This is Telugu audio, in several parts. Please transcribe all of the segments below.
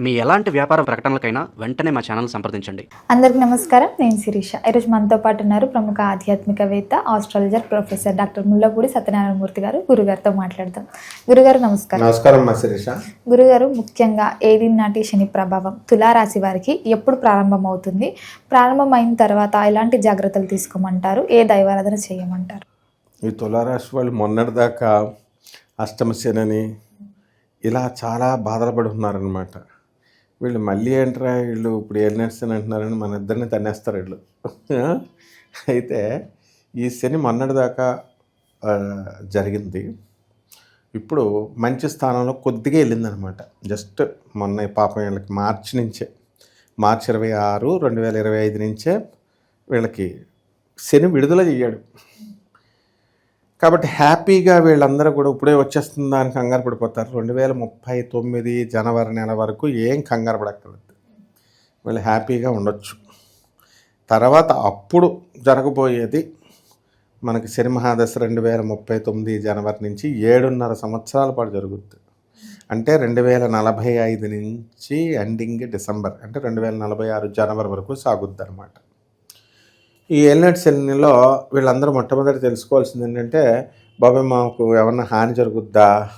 మీ ఎలాంటి వ్యాపార ప్రకటనలకైనా వెంటనే మా ఛానల్ సంప్రదించండి. అందరికీ నమస్కారం. నేను శిరీష. ఈరోజు మనతో పాటు ఉన్నారు ప్రముఖ ఆధ్యాత్మికవేత్త astrologer professor doctor Mullapudi Satyanarayanamurthy garu. గురుగారితో మాట్లాడదాం. గురుగారు నమస్కారం. నమస్కారం మా శిరీష. గురుగారు ముఖ్యంగా ఏది నాటి శని ప్రభావం? తులారాశి వారికి ఎప్పుడు ప్రారంభమవుతుంది? ప్రారంభమైన తర్వాత ఎలాంటి జాగ్రత్తలు తీసుకోమంటారు? ఏ దైవారాధన చేయమంటారు? ఈ తులారాశి వాళ్ళు మొన్నటిదాకా అష్టమశనని ఇలా చాలా బాధలు పడి ఉన్నారనమాట వీళ్ళు మళ్ళీ ఏంట్రా వీళ్ళు ఇప్పుడు ఏం నడుస్తాను అంటున్నారని మన ఇద్దరిని తన్నేస్తారు వీళ్ళు. అయితే ఈ శని మొన్నటిదాకా జరిగింది. ఇప్పుడు మంచి స్థానంలో కొద్దిగా వెళ్ళిందనమాట. జస్ట్ మొన్న ఈ పాపం వీళ్ళకి మార్చి నుంచే. మార్చి ఇరవై ఆరు రెండు వేల ఇరవై ఐదు నుంచే వీళ్ళకి శని విడుదల చెయ్యాడు. కాబట్టి హ్యాపీగా వీళ్ళందరూ కూడా ఇప్పుడే వచ్చేస్తుందా అని కంగారు పడిపోతారు. రెండు వేల ముప్పై తొమ్మిది జనవరి నెల వరకు ఏం కంగారు పడక్కర్లేదు. వీళ్ళు హ్యాపీగా ఉండొచ్చు. తర్వాత అప్పుడు జరగబోయేది మనకి శని మహాదశ రెండు వేల ముప్పై తొమ్మిది జనవరి నుంచి ఏడున్నర సంవత్సరాల పాటు జరుగుతుంది అంటే రెండు వేల నలభై ఐదు నుంచి ఎండింగ్ డిసెంబర్ అంటే రెండు వేల నలభై ఆరు జనవరి వరకు సాగుద్ది అనమాట ఈ ఎల్నెట్ సెల్నిలో వీళ్ళందరూ మొట్టమొదటి తెలుసుకోవాల్సింది ఏంటంటే బాబాయ్ మాకు ఏమన్నా హాని జరుగుద్దా?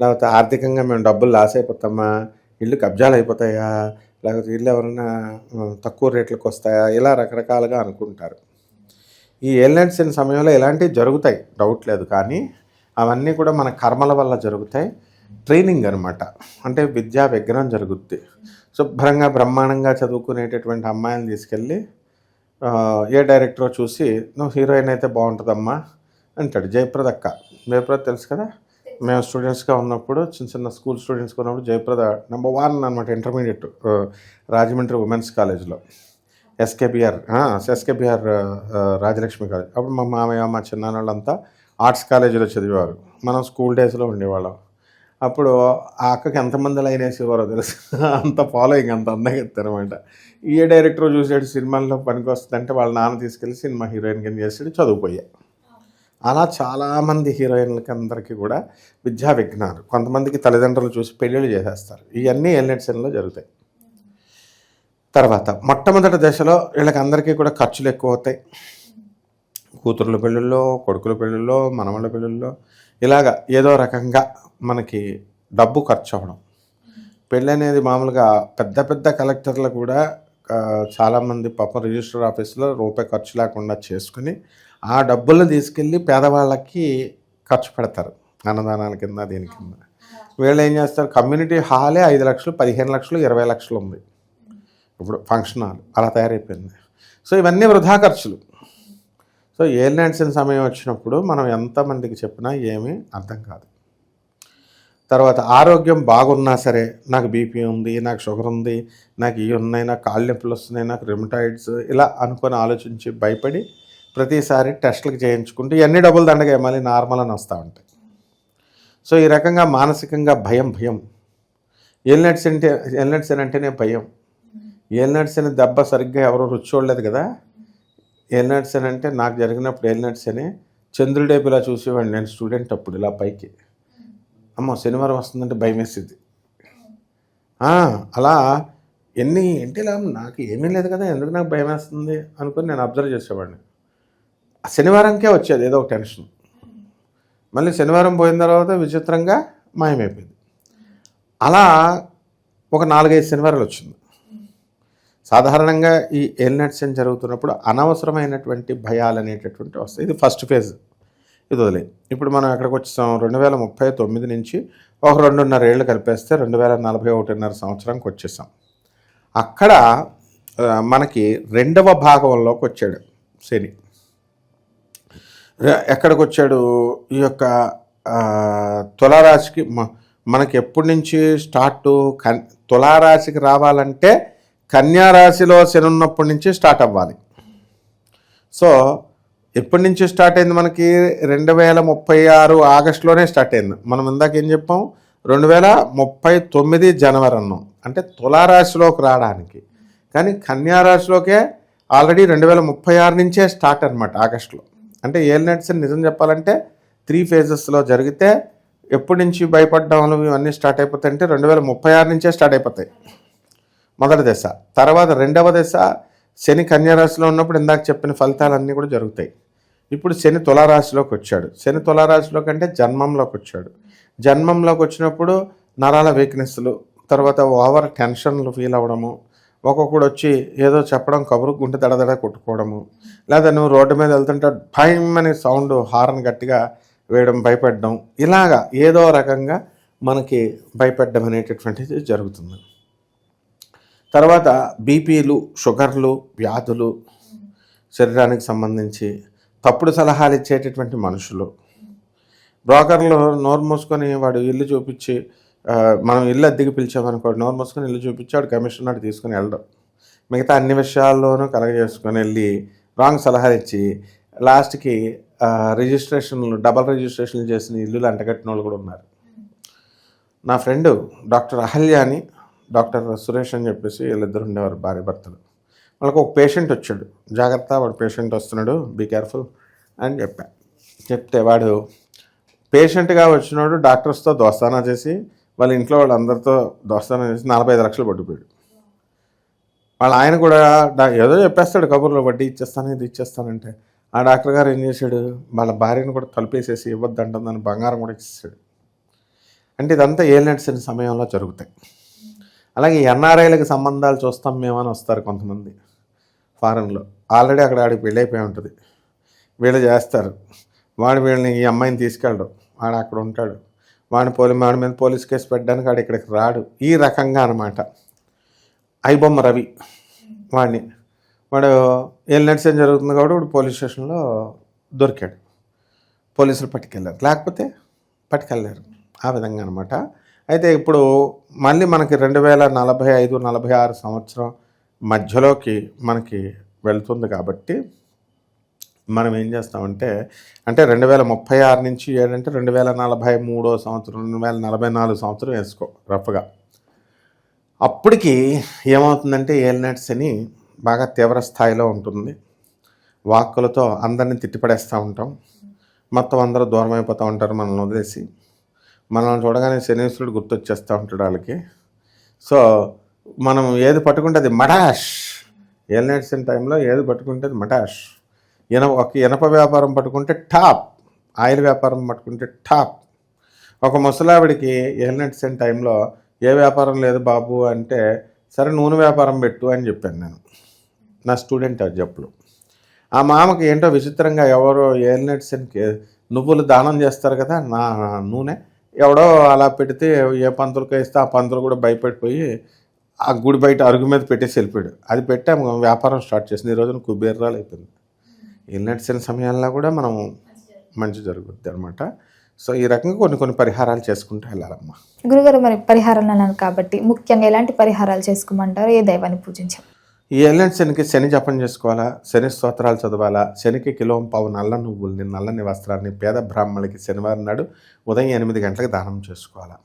లేకపోతే ఆర్థికంగా మేము డబ్బులు లాస్ అయిపోతామా? ఇల్లు కబ్జాలు అయిపోతాయా? లేకపోతే ఇల్లు ఎవరైనా తక్కువ రేట్లకు వస్తాయా? ఇలా రకరకాలుగా అనుకుంటారు. ఈ ఎల్నెట్ సెల్ సమయంలో ఇలాంటివి జరుగుతాయి. డౌట్ లేదు. కానీ అవన్నీ కూడా మన కర్మల వల్ల జరుగుతాయి. ట్రైనింగ్ అనమాట అంటే విద్యా విగ్రహం జరుగుద్ది. శుభ్రంగా బ్రహ్మాండంగా చదువుకునేటటువంటి అమ్మాయిని తీసుకెళ్ళి ఏ డైరెక్టరో చూసి నువ్వు హీరోయిన్ అయితే బాగుంటుందమ్మా అంటాడు. జయప్రద అక్క. జయప్రద తెలుసు కదా? మేము స్టూడెంట్స్గా ఉన్నప్పుడు చిన్న చిన్న స్కూల్ స్టూడెంట్స్గా ఉన్నప్పుడు జయప్రద నెంబర్ వన్ అనమాట ఇంటర్మీడియట్ రాజమండ్రి ఉమెన్స్ కాలేజ్లో. SKBR SKBR Rajalakshmi college. అప్పుడు మా మామయ్య మా చిన్నాన్న వాళ్ళంతా ఆర్ట్స్ కాలేజీలో చదివేవారు. మనం స్కూల్ డేస్లో ఉండేవాళ్ళం. అప్పుడు ఆ అక్కకి ఎంతమంది లైన్ వేసేవారో తెలుసు. అంత ఫాలోయింగ్ అంత అందంగా ఎత్తారనమాట ఏ డైరెక్టర్ చూసాడు సినిమాల్లో పనికి వస్తుందంటే వాళ్ళ నాన్న తీసుకెళ్ళి సినిమా హీరోయిన్ కింద చేసాడు చదువుపోయా. అలా చాలామంది హీరోయిన్లకి అందరికీ కూడా విద్యా విఘ్నాలు కొంతమందికి తల్లిదండ్రులు చూసి పెళ్ళిళ్ళు చేసేస్తారు. ఇవన్నీ ఎల్నెట్ సెన్లో జరుగుతాయి. తర్వాత మొట్టమొదటి దశలో వీళ్ళకి అందరికీ కూడా ఖర్చులు ఎక్కువ అవుతాయి కూతుర్ల పెళ్ళిళ్ళలో కొడుకుల పెళ్ళిళ్ళలో మనవళ్ళ పెళ్ళిళ్ళలో ఇలాగ ఏదో రకంగా మనకి డబ్బు ఖర్చు అవ్వడం పెళ్ళి అనేది మామూలుగా పెద్ద పెద్ద కలెక్టర్లు కూడా చాలామంది పాపం రిజిస్టర్ ఆఫీస్లో రూపాయి ఖర్చు లేకుండా చేసుకుని ఆ డబ్బులు తీసుకెళ్ళి పేదవాళ్ళకి ఖర్చు పెడతారు. అన్నదానాల కింద దీని కింద. వీళ్ళు ఏం చేస్తారు? కమ్యూనిటీ హాలే ఐదు లక్షలు పదిహేను లక్షలు ఇరవై లక్షలు ఉంది. ఇప్పుడు ఫంక్షన్ హాల్ అలా తయారైపోయింది. సో ఇవన్నీ వృధా ఖర్చులు. సో ఏల్ నాడ్సిన సమయం వచ్చినప్పుడు మనం ఎంతమందికి చెప్పినా ఏమీ అర్థం కాదు. తర్వాత ఆరోగ్యం బాగున్నా సరే నాకు బీపీ ఉంది నాకు షుగర్ ఉంది నాకు ఇవి ఉన్నాయి నాకు కాళ్ళు నొప్పులు వస్తున్నాయి నాకు రిమటాయిడ్స్ ఇలా అనుకొని ఆలోచించి భయపడి ప్రతిసారి టెస్టులకు చేయించుకుంటూ ఎన్ని డబ్బులు దండగా మళ్ళీ నార్మల్ అని వస్తూ ఉంటాయి. సో ఈ రకంగా మానసికంగా భయం భయం. ఏల్నట్స్ అంటే ఏల్నట్స్ అంటేనే భయం. ఏల్నట్స్ అనే దెబ్బ సరిగ్గా ఎవరు రుచి చూడలేదు కదా. ఏల్నట్స్ అని అంటే నాకు జరిగినప్పుడు ఏల్నట్స్ అని చంద్రుడేపు ఇలా చూసేవాడిని నేను స్టూడెంట్ అప్పుడు ఇలా పైకి. అమ్మో శనివారం వస్తుందంటే భయం వేసింది అలా ఎన్ని అంటే ఇలా నాకు ఏమీ లేదు కదా ఎందుకు నాకు భయం వేస్తుంది అనుకుని నేను అబ్జర్వ్ చేసేవాడిని. శనివారంకే వచ్చేది ఏదో ఒక టెన్షన్ మళ్ళీ శనివారం పోయిన తర్వాత విచిత్రంగా మాయమైపోయింది. అలా ఒక నాలుగైదు శనివారాలు వచ్చింది. సాధారణంగా ఈ ఎల్నట్స్ అని జరుగుతున్నప్పుడు అనవసరమైనటువంటి భయాలు అనేటటువంటి వస్తాయి. ఇది ఫస్ట్ ఫేజ్ ఇది వదిలే. ఇప్పుడు మనం ఎక్కడికి వచ్చాం రెండు వేల ముప్పై తొమ్మిది నుంచి ఒక రెండున్నర ఏళ్ళు కలిపేస్తే రెండు వేల నలభై ఒకటిన్నర సంవత్సరానికి వచ్చేసాం. అక్కడ మనకి రెండవ భాగంలోకి వచ్చాడు శని. ఎక్కడికి వచ్చాడు? ఈ యొక్క తులారాశికి మనకి ఎప్పటి నుంచి స్టార్ట్? కన్ తులారాశికి రావాలంటే కన్యారాశిలో శని ఉన్నప్పటి నుంచి స్టార్ట్ అవ్వాలి. సో ఎప్పటి నుంచి స్టార్ట్ అయింది మనకి? రెండు వేల ముప్పై ఆరు ఆగస్టులోనే స్టార్ట్ అయింది. మనం ఇందాక ఏం చెప్పాం? రెండు వేల ముప్పై తొమ్మిది జనవరి అన్నాం. అంటే తులారాశిలోకి రావడానికి. కానీ కన్యారాశిలోకే ఆల్రెడీ రెండు వేల ముప్పై ఆరు నుంచే స్టార్ట్ అనమాట ఆగస్టులో. అంటే ఏల్ నట్స్ నిజం చెప్పాలంటే త్రీ ఫేజెస్లో జరిగితే ఎప్పటి నుంచి భయపడ్డాము ఇవన్నీ స్టార్ట్ అయిపోతాయి అంటే రెండు వేల ముప్పై ఆరు నుంచే స్టార్ట్ అయిపోతాయి. మొదటి దశ. తర్వాత రెండవ దశ శని కన్యారాశిలో ఉన్నప్పుడు ఇందాక చెప్పిన ఫలితాలన్నీ కూడా జరుగుతాయి. ఇప్పుడు శని తులారాశిలోకి వచ్చాడు. శని తులారాశిలోకి అంటే జన్మంలోకి వచ్చాడు. జన్మంలోకి వచ్చినప్పుడు నరాల వీక్నెస్లు తర్వాత ఓవర్ టెన్షన్లు ఫీల్ అవ్వడము ఒక్కొక్కడు వచ్చి ఏదో చెప్పడం కబురు గుంట దడదడ కొట్టుకోవడము లేదా నువ్వు రోడ్డు మీద వెళ్తుంటే భయం అనే సౌండ్ హార్న్ గట్టిగా వేయడం భయపెట్టడం ఇలాగా ఏదో రకంగా మనకి భయపెట్టడం అనేటటువంటిది జరుగుతుంది. తర్వాత బీపీలు షుగర్లు వ్యాధులు శరీరానికి సంబంధించి తప్పుడు సలహాలు ఇచ్చేటటువంటి మనుషులు. బ్రోకర్లు నోరు మూసుకొని వాడు ఇల్లు చూపించి మనం ఇల్లు అద్దెకి పిలిచామనుకోడు నోరు మూసుకొని ఇల్లు చూపించి వాడు కమిషన్ నాడు తీసుకుని వెళ్ళడం. మిగతా అన్ని విషయాల్లోనూ కలగజేసుకొని వెళ్ళి రాంగ్ సలహాలు ఇచ్చి లాస్ట్కి రిజిస్ట్రేషన్లు డబల్ రిజిస్ట్రేషన్లు చేసిన ఇల్లులు అంటగట్టిన వాళ్ళు కూడా ఉన్నారు. నా ఫ్రెండు డాక్టర్ అహల్య అని డాక్టర్ సురేష్ అని చెప్పేసి వీళ్ళిద్దరు ఉండేవారు భార్య భర్తలు. వాళ్ళకి ఒక పేషెంట్ వచ్చాడు. జాగ్రత్త వాడు పేషెంట్ వస్తున్నాడు. బీ కేర్ఫుల్ అని చెప్పా. చెప్తే వాడు పేషెంట్గా వచ్చినాడు డాక్టర్స్తో దోస్తానా చేసి వాళ్ళ ఇంట్లో వాళ్ళందరితో దోస్తానా చేసి నలభై ఐదు లక్షలు పట్టుకుపోయాడు. వాళ్ళ ఆయన కూడా ఏదో చెప్పేస్తాడు కబుర్లో వడ్డీ ఇచ్చేస్తాను ఇది ఇచ్చేస్తానంటే ఆ డాక్టర్ గారు ఏం చేశాడు? వాళ్ళ భార్యను కూడా తలుపేసేసి ఇవ్వద్దు అంటుందని బంగారం కూడా ఇచ్చేసాడు. అంటే ఇదంతా ఏలినట్సిన సమయంలో జరుగుతాయి. అలాగే ఎన్ఆర్ఐలకు సంబంధాలు చూస్తాం మేమని వస్తారు కొంతమంది. ఫారెన్లో ఆల్రెడీ అక్కడ ఆడికి పెళ్ళి ఉంటుంది. వీళ్ళు చేస్తారు. వాడు వీళ్ళని ఈ అమ్మాయిని తీసుకెళ్ళడు. వాడు అక్కడ ఉంటాడు. వాడిని పోలీ వాడి మీద పోలీస్ కేసు పెట్టడానికి వాడు ఇక్కడికి రాడు. ఈ రకంగా అనమాట ఐబొమ్మ రవి వాడిని. వాడు ఏళ్ళు నడిచేం జరుగుతుంది కాబట్టి వాడు పోలీస్ స్టేషన్లో దొరికాడు. పోలీసులు పట్టుకెళ్ళారు. లేకపోతే పట్టుకెళ్ళారు ఆ విధంగా అనమాట అయితే ఇప్పుడు మళ్ళీ మనకి రెండు వేల నలభై ఐదు నలభై ఆరు సంవత్సరం మధ్యలోకి మనకి వెళ్తుంది కాబట్టి మనం ఏం చేస్తామంటే అంటే రెండు వేల ముప్పై ఆరు నుంచి ఏంటంటే రెండు వేల నలభై మూడో సంవత్సరం రెండు వేల నలభై నాలుగు సంవత్సరం వేసుకో రఫ్గా. అప్పటికి ఏమవుతుందంటే ఏలినట్స్ అని బాగా తీవ్ర స్థాయిలో ఉంటుంది. వాక్కులతో అందరిని తిట్టిపడేస్తూ ఉంటాం. మొత్తం అందరూ దూరం అయిపోతూ ఉంటారు మనల్ని వదిలేసి. మనల్ని చూడగానే శనీశ్వరుడు గుర్తొచ్చేస్తూ ఉంటాడు వాళ్ళకి. సో మనం ఏది పట్టుకుంటే అది మటాష్ ఏలినట్స్ టైంలో ఏది పట్టుకుంటే అది మటాష్ ఇన ఒక ఇనప వ్యాపారం పట్టుకుంటే టాప్. ఆయిల్ వ్యాపారం పట్టుకుంటే టాప్. ఒక ముసలావిడికి ఏలినట్స్ టైంలో ఏ వ్యాపారం లేదు బాబు అంటే సరే నూనె వ్యాపారం పెట్టు అని చెప్పాను నేను. నా స్టూడెంట్ అది ఆ మామకి ఏంటో విచిత్రంగా ఎవరో ఏలినట్స్ నువ్వులు దానం చేస్తారు కదా నా నూనె. ఎవడో అలా పెడితే ఏ పంతులకో ఇస్తే ఆ పంతులు కూడా భయపడిపోయి ఆ గుడి బయట అరుగు మీద పెట్టేసి వెళ్ళిపోయాడు. అది పెట్టి ఆమె వ్యాపారం స్టార్ట్ చేసింది. ఈ రోజున కుబేరాలు అయిపోయింది. ఏలినట్స్ సమయాల్లో కూడా మనం మంచి జరుగుద్ది అనమాట సో ఈ రకంగా కొన్ని కొన్ని పరిహారాలు చేసుకుంటూ వెళ్ళాలమ్మా. గురుగారు మరి పరిహారాలు అన్నారు కాబట్టి ముఖ్యంగా ఎలాంటి పరిహారాలు చేసుకోమంటారు? ఏ దైవాన్ని పూజించాం? ఈ ఎల్ఎన్ శనికి శని జపం చేసుకోవాలా? శని స్తోత్రాలు చదవాలా? శనికి కిలో పావు నల్ల నువ్వుల్ని నల్లని వస్త్రాన్ని పేద బ్రాహ్మణులకి శనివారం నాడు ఉదయం ఎనిమిది గంటలకు దానం చేసుకోవాలా?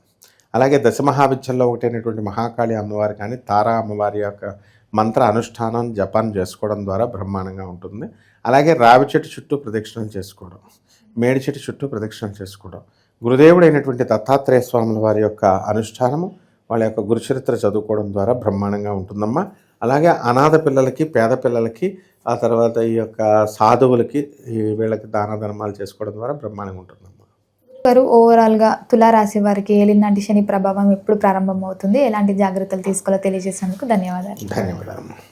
అలాగే దశమహావిద్యల్లో ఒకటైనటువంటి మహాకాళి అమ్మవారి కానీ తారా అమ్మవారి యొక్క మంత్ర అనుష్ఠానం జపాన్ చేసుకోవడం ద్వారా బ్రహ్మాండంగా ఉంటుంది. అలాగే రావి చెట్టు చుట్టూ ప్రదక్షిణం చేసుకోవడం మేడి చెట్టు చుట్టూ ప్రదక్షిణం చేసుకోవడం గురుదేవుడైనటువంటి దత్తాత్రేయ స్వాముల వారి యొక్క అనుష్ఠానము వాళ్ళ యొక్క గురుచరిత్ర చదువుకోవడం ద్వారా బ్రహ్మాండంగా ఉంటుందమ్మా. అలాగే అనాథ పిల్లలకి పేద పిల్లలకి ఆ తర్వాత ఈ యొక్క సాధువులకి ఈ వీళ్ళకి దాన ధర్మాలు చేసుకోవడం ద్వారా బ్రహ్మాండంగా ఉంటుంది గారు ఓవరాల్గా తులారాశి వారికి ఏలినాటి శని ప్రభావం ఎప్పుడు ప్రారంభమవుతుంది? ఎలాంటి జాగ్రత్తలు తీసుకోవాలో తెలియజేసినందుకు ధన్యవాదాలు. ధన్యవాదాలు.